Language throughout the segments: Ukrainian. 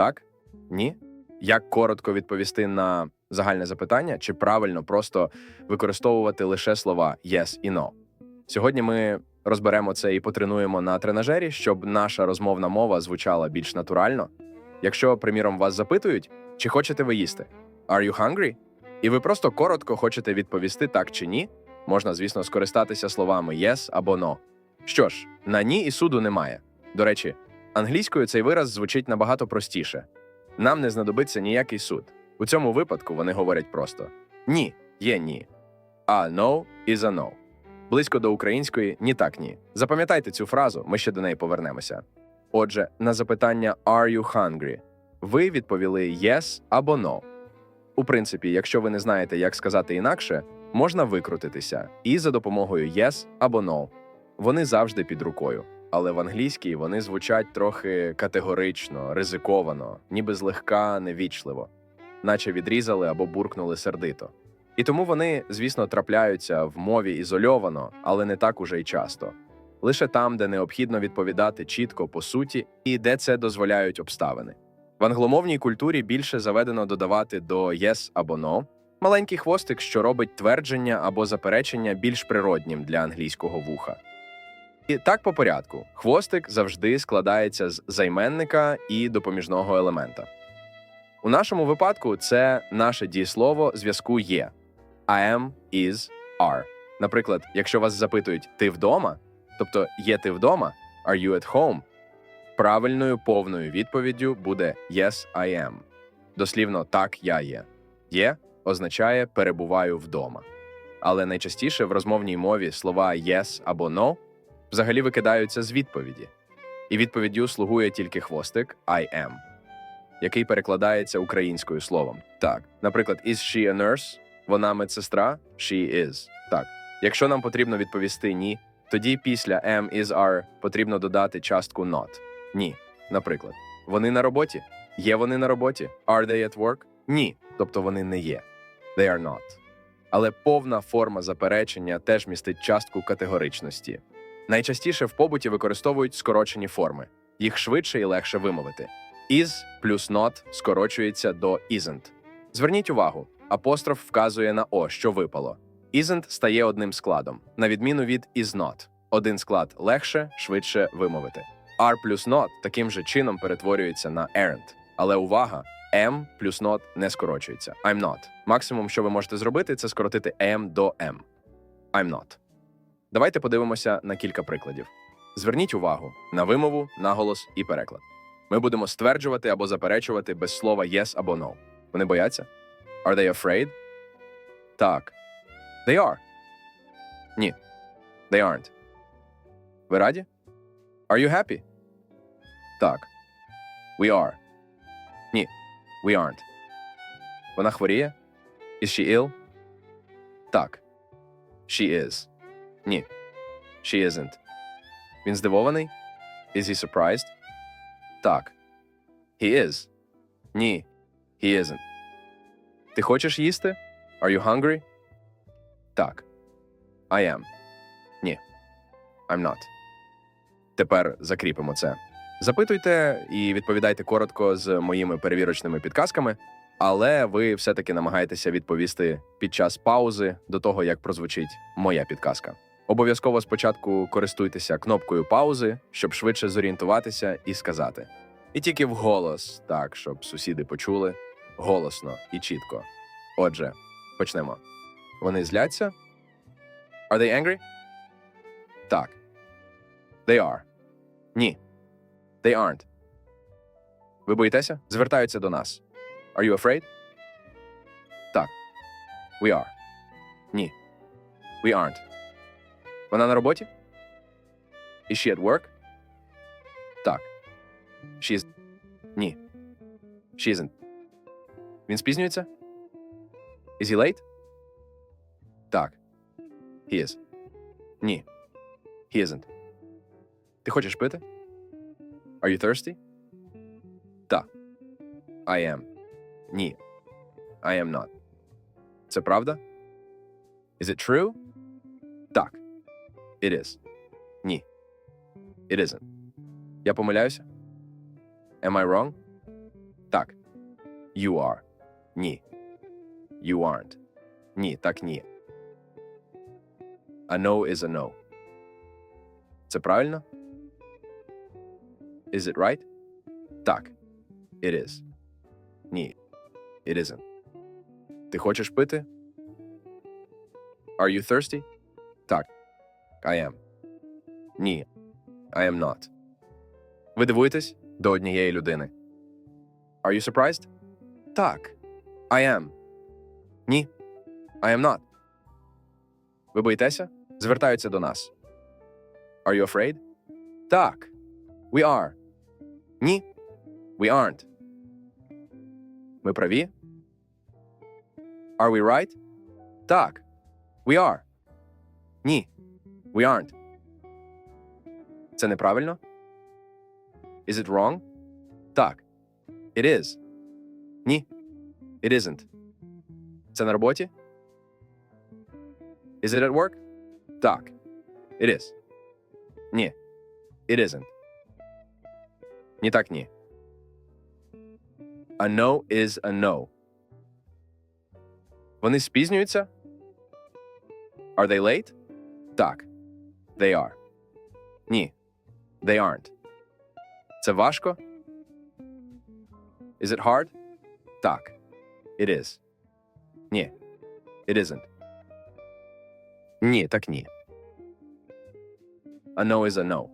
Так? Ні? Як коротко відповісти на загальне запитання, чи правильно просто використовувати лише слова yes і no? Сьогодні ми розберемо це і потренуємо на тренажері, щоб наша розмовна мова звучала більш натурально. Якщо, приміром, вас запитують, чи хочете ви їсти? Are you hungry? І ви просто коротко хочете відповісти так чи ні, можна, звісно, скористатися словами yes або no. Що ж, на ні і суду немає. До речі, англійською цей вираз звучить набагато простіше. Нам не знадобиться ніякий суд. У цьому випадку вони говорять просто ні є ні, а no is a no. Близько до української ні так ні. Запам'ятайте цю фразу, ми ще до неї повернемося. Отже, на запитання Are you hungry? Ви відповіли yes або no. У принципі, якщо ви не знаєте, як сказати інакше, можна викрутитися і за допомогою yes або no. Вони завжди під рукою, але в англійській вони звучать трохи категорично, ризиковано, ніби злегка невічливо, наче відрізали або буркнули сердито. І тому вони, звісно, трапляються в мові ізольовано, але не так уже й часто. Лише там, де необхідно відповідати чітко по суті, і де це дозволяють обставини. В англомовній культурі більше заведено додавати до yes або no маленький хвостик, що робить твердження або заперечення більш природнім для англійського вуха. І так по порядку. Хвостик завжди складається з займенника і допоміжного елемента. У нашому випадку це наше дієслово зв'язку є I am, is, are. Наприклад, якщо вас запитують ти вдома, тобто є ти вдома, are you at home, правильною повною відповіддю буде yes, I am. Дослівно так я є. Є означає перебуваю вдома. Але найчастіше в розмовній мові слова yes або no взагалі викидаються з відповіді. І відповіддю слугує тільки хвостик I am, який перекладається українською словом. Так, наприклад, is she a nurse? Вона медсестра? She is. Так. Якщо нам потрібно відповісти ні, тоді після am, is, are потрібно додати частку not. Ні. Наприклад, вони на роботі? Є вони на роботі? Are they at work? Ні. Тобто вони не є. They are not. Але повна форма заперечення теж містить частку категоричності. Найчастіше в побуті використовують скорочені форми. Їх швидше і легше вимовити. Is плюс not скорочується до isn't. Зверніть увагу, апостроф вказує на о, що випало. Isn't стає одним складом, на відміну від is not. Один склад легше, швидше вимовити. Are плюс not таким же чином перетворюється на aren't. Але увага! am плюс not не скорочується. I'm not. Максимум, що ви можете зробити, це скоротити am до m. I'm not. Давайте подивимося на кілька прикладів. Зверніть увагу на вимову, наголос і переклад. Ми будемо стверджувати або заперечувати без слова yes або no. Вони бояться? Are they afraid? Так. They are. Ні. They aren't. Ви раді? Are you happy? Так. We are. Ні. We aren't. Вона хворіє? Is she ill? Так. She is. Ні. She isn't. Він здивований? Is he surprised? Так. He is. Ні. He isn't. Ти хочеш їсти? Are you hungry? Так. I am. Ні. I'm not. Тепер закріпимо це. Запитуйте і відповідайте коротко з моїми перевірочними підказками, але ви все-таки намагаєтеся відповісти під час паузи до того, як прозвучить моя підказка. Обов'язково спочатку користуйтеся кнопкою паузи, щоб швидше зорієнтуватися і сказати. І тільки вголос, так, щоб сусіди почули, голосно і чітко. Отже, почнемо. Вони зляться? Are they angry? Так. They are. Ні. They aren't. Ви боїтеся? Звертаються до нас. Are you afraid? Так. We are. Ні. We aren't. Вона на роботі? Is she at work? Так. She's... Ні. She isn't. Він спізнюється? Is he late? Так. He is. Ні. He isn't. Ти хочеш пити? Are you thirsty? Так. I am. Ні. I am not. Це правда? Is it true? Так. It is. Ні. It isn't. Я помиляюся? Am I wrong? You are. Ні. You aren't. Ні, так ні. A no is a no. Це правильно? Is it right? Так. It is. Ні. It isn't. Ти хочеш пити? Are you thirsty? Так. I am. Ні. I am not. Ви дивуєтесь до однієї людини. Are you surprised? Так. I am. Ні. I am not. Ви боїтеся? Звертаються до нас. Are you afraid? Так. We are. Ні. We aren't. Ми праві? Are we right? Так. We are. Ні. We aren't. Це неправильно? Is it wrong? Так. It is. Ні. It isn't. Це на роботі? Is it at work? Так. It is. Ні. It isn't. Ні так ні. A no is a no. Вони спізнюються? Are they late? Так. They are. Ні. They aren't. Це важко? Is it hard? Так. It is. Ні. It isn't. Ні, так ні. A no is a no.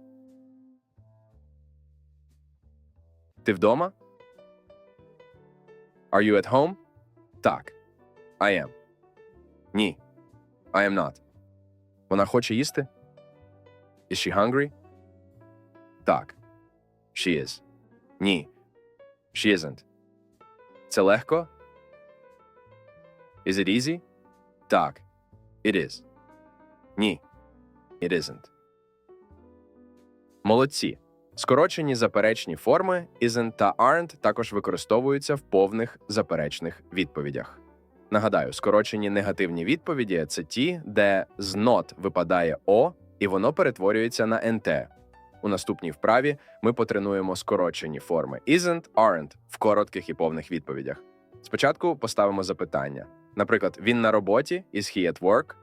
Ти вдома? Are you at home? Так. I am. Ні. I am not. Вона хоче їсти? Is she hungry? Так. She is. Ні. She isn't. Це легко? Is it easy? Так. It is. Ні. It isn't. Молодці. Скорочені заперечні форми isn't та aren't також використовуються в повних заперечних відповідях. Нагадаю, скорочені негативні відповіді це ті, де з not випадає о, і воно перетворюється на nt. У наступній вправі ми потренуємо скорочені форми isn't, aren't в коротких і повних відповідях. Спочатку поставимо запитання. Наприклад, він на роботі is he at work?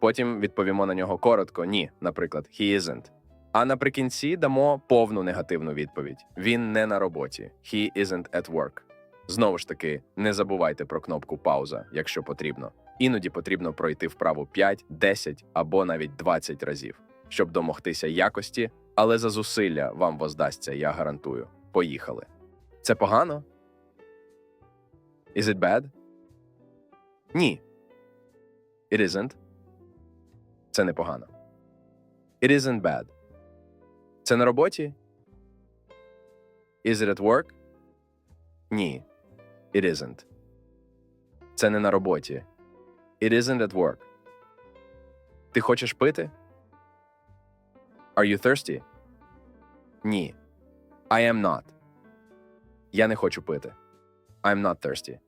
Потім відповімо на нього коротко ні, наприклад, he isn't. А наприкінці дамо повну негативну відповідь: він не на роботі. He isn't at work. Знову ж таки, не забувайте про кнопку пауза, якщо потрібно. Іноді потрібно пройти вправу 5, 10 або навіть 20 разів, щоб домогтися якості, але за зусилля вам воздасться, я гарантую. Поїхали. Це погано? Is it bad? Ні. It isn't. Це непогано. It isn't bad. Це на роботі? Is it at work? Ні. It isn't. Це не на роботі. It isn't at work. Ти хочеш пити? Are you thirsty? Ні. I am not. Я не хочу пити. I'm not thirsty.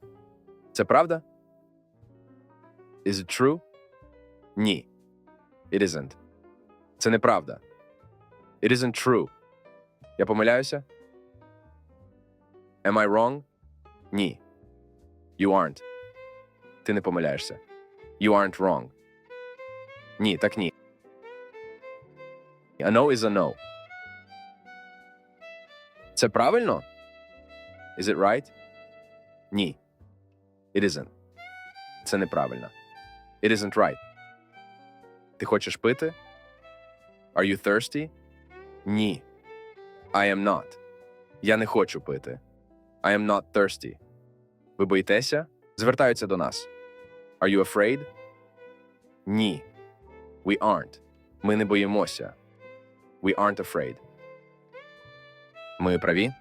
Це правда? Is it true? Ні. It isn't. Це неправда. It isn't true. Я помиляюся? Am I wrong? Ні. You aren't. Ти не помиляєшся. You aren't wrong. Ні, так ні. A no is a no. Це правильно? Is it right? Ні. It isn't. Це неправильно. It isn't right. Ти хочеш пити? Are you thirsty? Ні. I am not. Я не хочу пити. I am not thirsty. Ви боїтеся? Звертаються до нас. Are you afraid? Ні. We aren't. Ми не боїмося. We aren't afraid. Ми праві?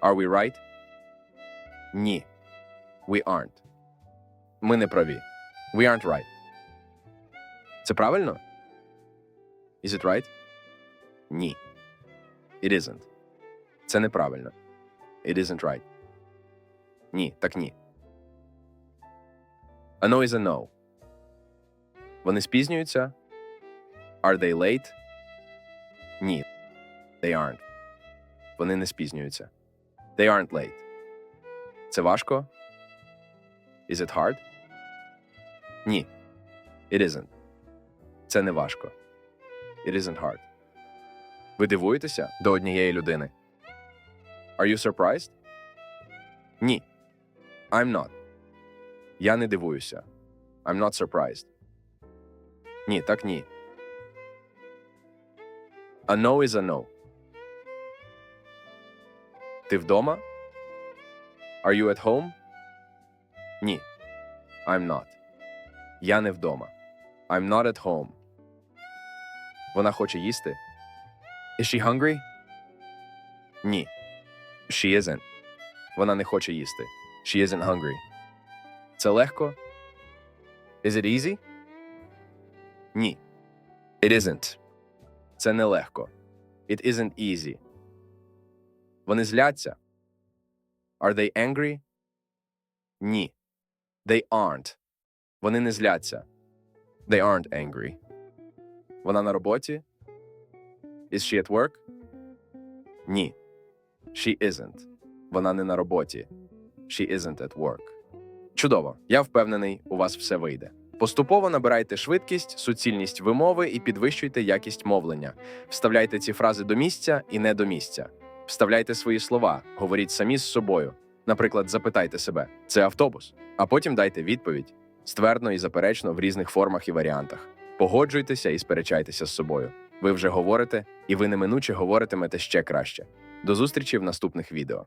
Are we right? Ні. We aren't. Ми не праві. We aren't right. Це правильно? Is it right? Ні. It isn't. Це неправильно. It isn't right. Ні, так ні. A no is a no. Вони спізнюються? Are they late? Ні. They aren't. Вони не спізнюються. They aren't late. Це важко? Is it hard? Ні. It isn't. Це не важко. It isn't hard. Ви дивуєтеся до однієї людини? Are you surprised? Ні. I'm not. Я не дивуюся. I'm not surprised. Ні, так ні. A no is a no. Ти вдома? Are you at home? Ні. I'm not. Я не вдома. I'm not at home. Вона хоче їсти. Is she hungry? Ні. She isn't. Вона не хоче їсти. She isn't hungry. Це легко? Is it easy? Ні. It isn't. Це не легко. It isn't easy. Вони зляться. Are they angry? Ні. They aren't. Вони не зляться. They aren't angry. Вона на роботі? Is she at work? Ні. She isn't. Вона не на роботі. She isn't at work. Чудово. Я впевнений, у вас все вийде. Поступово набирайте швидкість, суцільність вимови і підвищуйте якість мовлення. Вставляйте ці фрази до місця і не до місця. Вставляйте свої слова, говоріть самі з собою. Наприклад, запитайте себе: це автобус, а потім дайте відповідь ствердно і заперечно в різних формах і варіантах. Погоджуйтеся і сперечайтеся з собою. Ви вже говорите, і ви неминуче говоритимете ще краще. До зустрічі в наступних відео.